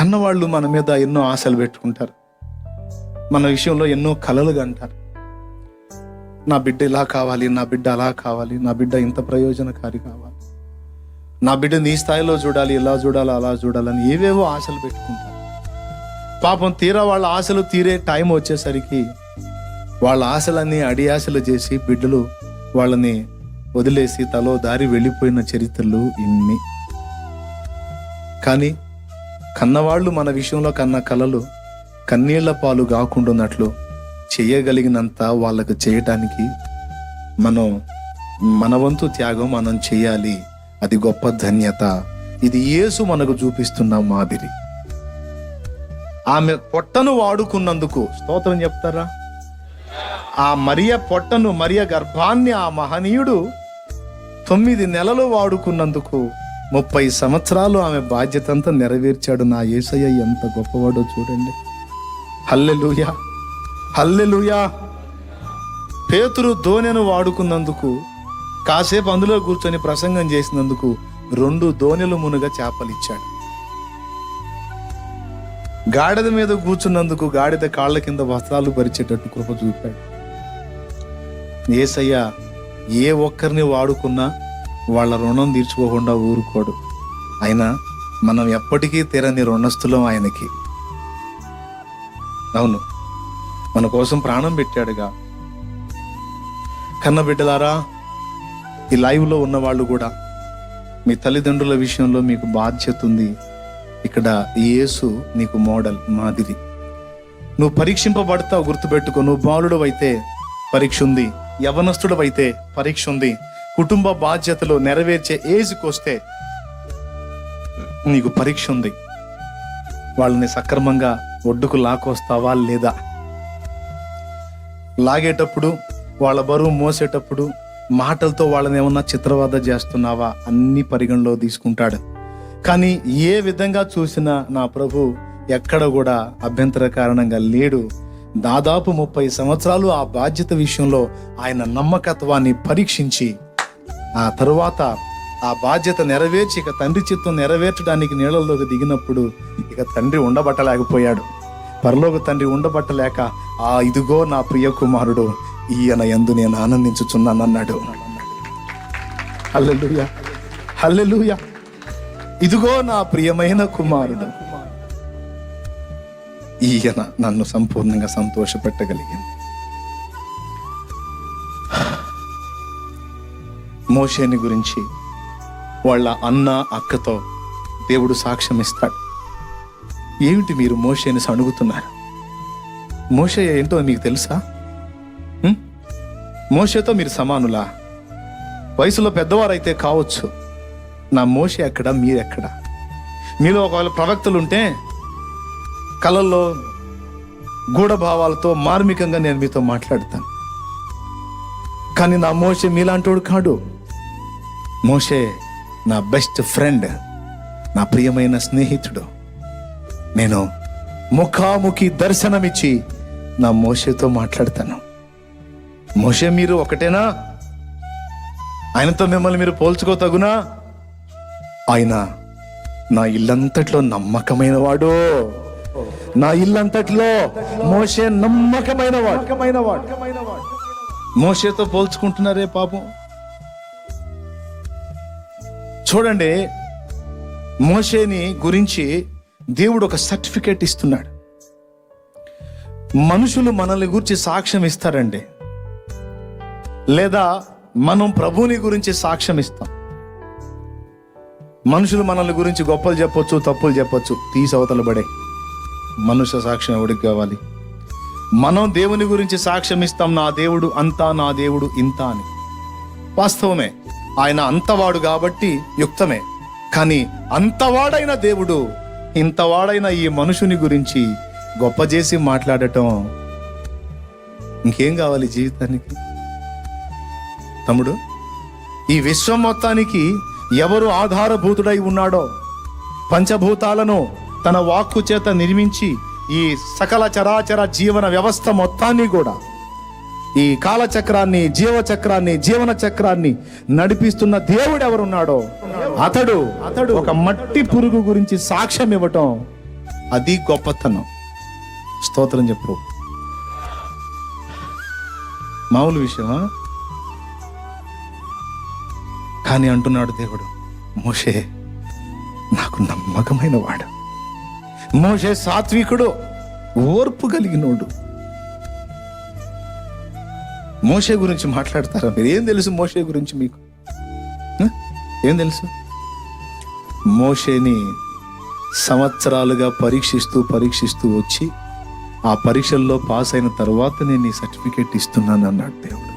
కన్నవాళ్ళు మన మీద ఎన్నో ఆశలు పెట్టుకుంటారు. మన విషయంలో ఎన్నో కలలుగా అంటారు నా బిడ్డ ఇలా కావాలి నా బిడ్డ అలా కావాలి నా బిడ్డ ఇంత ప్రయోజనకారి కావాలి. నా బిడ్డ నీ స్థాయిలో చూడాలి ఇలా చూడాలి అలా చూడాలని ఏవేవో ఆశలు పెట్టుకుంటారు. పాపం తీరా వాళ్ళ ఆశలు తీరే టైం వచ్చేసరికి వాళ్ళ ఆశలన్నీ అడి ఆశలు చేసి బిడ్డలు వాళ్ళని వదిలేసి తలో దారి వెళ్ళిపోయిన చరిత్రలు ఇన్ని. కానీ కన్నవాళ్ళు మన విషయంలో కన్న కలలు కన్నీళ్ళ పాలు కాకుండాన్నట్లు చేయగలిగినంత వాళ్ళకు చేయటానికి మనం మన వంతు త్యాగం మనం చేయాలి. అది గొప్ప ధన్యత. ఇది యేసు మనకు చూపిస్తున్న మాదిరి. ఆమె పొట్టను వాడుకున్నందుకు స్తోత్రం చెప్తారా? ఆ మరియ పొట్టను మరియ గర్భాన్ని ఆ మహనీయుడు తొమ్మిది నెలలు వాడుకున్నందుకు ముప్పై సంవత్సరాలు ఆమె బాధ్యత అంతా నెరవేర్చాడు. నా యేసయ్య ఎంత గొప్పవాడో చూడండి. Hallelujah hallelujah. పేతురు దోణెను వాడుకున్నందుకు కాసేపు అందులో కూర్చొని ప్రసంగం చేసినందుకు రెండు దోణెలు మునుగ చేపలిచ్చాడు. గాడిద మీద కూర్చున్నందుకు గాడిద కాళ్ళ కింద వస్త్రాలు పరిచేటట్టు కృప చూపాడు. ఏసయ్య ఏ ఒక్కరిని వాడుకున్నా వాళ్ళ రుణం తీర్చుకోకుండా ఊరుకోడు. అయినా మనం ఎప్పటికీ తీరని రుణస్థులం ఆయనకి. అవును మన కోసం ప్రాణం పెట్టాడుగా. కన్న బిడ్డలారా ఈ లైవ్లో ఉన్న వాళ్ళు కూడా మీ తల్లిదండ్రుల విషయంలో మీకు బాధ్యత ఉంది. ఇక్కడ యేసు నీకు మోడల్ మాదిరి. నువ్వు పరీక్షింపబడతావు గుర్తుపెట్టుకో. నువ్వు బాలుడు అయితే పరీక్ష ఉంది యవనస్తుడు అయితే పరీక్ష ఉంది. కుటుంబ బాధ్యతలు నెరవేర్చే ఏజ్కి వస్తే నీకు పరీక్ష ఉంది. వాళ్ళని సక్రమంగా ఒడ్డుకు లాకొస్తావా లేదా? లాగేటప్పుడు వాళ్ళ బరువు మోసేటప్పుడు మాటలతో వాళ్ళని ఏమన్నా చిత్రవాద చేస్తున్నావా? అన్ని పరిగణలో తీసుకుంటాడు. కానీ ఏ విధంగా చూసినా నా ప్రభు ఎక్కడ కూడా అభ్యంతర కారణంగా లేడు. దాదాపు ముప్పై సంవత్సరాలు ఆ బాధ్యత విషయంలో ఆయన నమ్మకత్వాన్ని పరీక్షించి ఆ తరువాత ఆ బాధ్యత నెరవేర్చి ఇక తండ్రి చిత్తం నెరవేర్చడానికి నీళ్ళల్లోకి దిగినప్పుడు ఇక తండ్రి ఉండబట్టలేకపోయాడు. పరలోక తండ్రి ఉండబట్టలేక ఆ ఇదిగో నా ప్రియ కుమారుడు ఈయన ఎందు నేను ఆనందించుచున్నానన్నాడు హల్లెలూయా హల్లెలూయా. ఇదిగో నా ప్రియమైన కుమారుడు ఈయన నన్ను సంపూర్ణంగా సంతోషపెట్టగలిగింది. మోషేని గురించి వాళ్ళ అన్న అక్కతో దేవుడు సాక్ష్యం ఇస్తాడు ఏమిటి మీరు మోషేని సణుగుతున్నారు మోషే ఏంటో మీకు తెలుసా? మోషేతో మీరు సమానులా? వయసులో పెద్దవారైతే కావచ్చు. నా మోషే ఎక్కడ? మీరెక్కడ? మీలో ఒకవేళ ప్రవక్తలు ఉంటే కళల్లో గూఢభావాలతో మార్మికంగా నేను మీతో మాట్లాడతాను. కానీ నా మోషే మీలాంటోడు కాడు. మోషే నా బెస్ట్ ఫ్రెండ్ నా ప్రియమైన స్నేహితుడు. నేను ముఖాముఖి దర్శనమిచ్చి నా మోషేతో మాట్లాడతాను. మోషే మీరు ఒకటేనా? ఆయనతో మిమ్మల్ని మీరు పోల్చుకోతగునా? ఆయన నా ఇల్లంతట్లో నమ్మకమైన వాడు నా ఇల్లంతట్లో మోషే నమ్మకమైన వాడు మోషేతో పోల్చుకుంటున్నారే పాపం? చూడండి మోషేని గురించి దేవుడు ఒక సర్టిఫికేట్ ఇస్తున్నాడు. మనుషులు మనల్ని గురించి సాక్ష్యం ఇస్తారండి. లేదా మనం ప్రభుని గురించి సాక్ష్యం ఇస్తాం. మనుషులు మనల్ని గురించి గొప్పలు చెప్పొచ్చు తప్పులు చెప్పొచ్చు తీసవతలు పడే. మనుష్య సాక్ష్యం ఎవడికి కావాలి? మనం దేవుని గురించి సాక్ష్యం ఇస్తాం నా దేవుడు అంతా నా దేవుడు ఇంత అని. వాస్తవమే. ఆయన అంతవాడు కాబట్టి యుక్తమే. కానీ అంతవాడైన దేవుడు ఇంతవాడైన ఈ మనుషుని గురించి గొప్ప చేసి మాట్లాడటం ఇంకేం కావాలి జీవితానికి? తమ్ముడు ఈ విశ్వం మొత్తానికి ఎవరు ఆధారభూతుడై ఉన్నాడో పంచభూతాలను తన వాక్కు చేత నిర్మించి ఈ సకల చరాచర జీవన వ్యవస్థ మొత్తాన్ని కూడా ఈ కాలచక్రాన్ని జీవచక్రాన్ని జీవన చక్రాన్ని నడిపిస్తున్న దేవుడు ఎవరున్నాడో? అతడు. అతడు. ఒక మట్టి పురుగు గురించి సాక్ష్యం ఇవ్వటం అది గొప్పతనం. స్తోత్రం చెప్పు. మామూలు విషయమా? కానీ అంటున్నాడు దేవుడు మోషే నాకు నమ్మకమైన వాడు. మోషే సాత్వికుడు ఓర్పు కలిగినోడు. మోషే గురించి మాట్లాడతారా? మీరు ఏం తెలుసు మోషే గురించి మీకు? ఏం తెలుసు? మోషేని సంవత్సరాలుగా పరీక్షిస్తూ పరీక్షిస్తూ వచ్చి ఆ పరీక్షల్లో పాస్ అయిన తర్వాత నేను ఈ సర్టిఫికేట్ ఇస్తున్నాను అన్నాడు దేవుడు.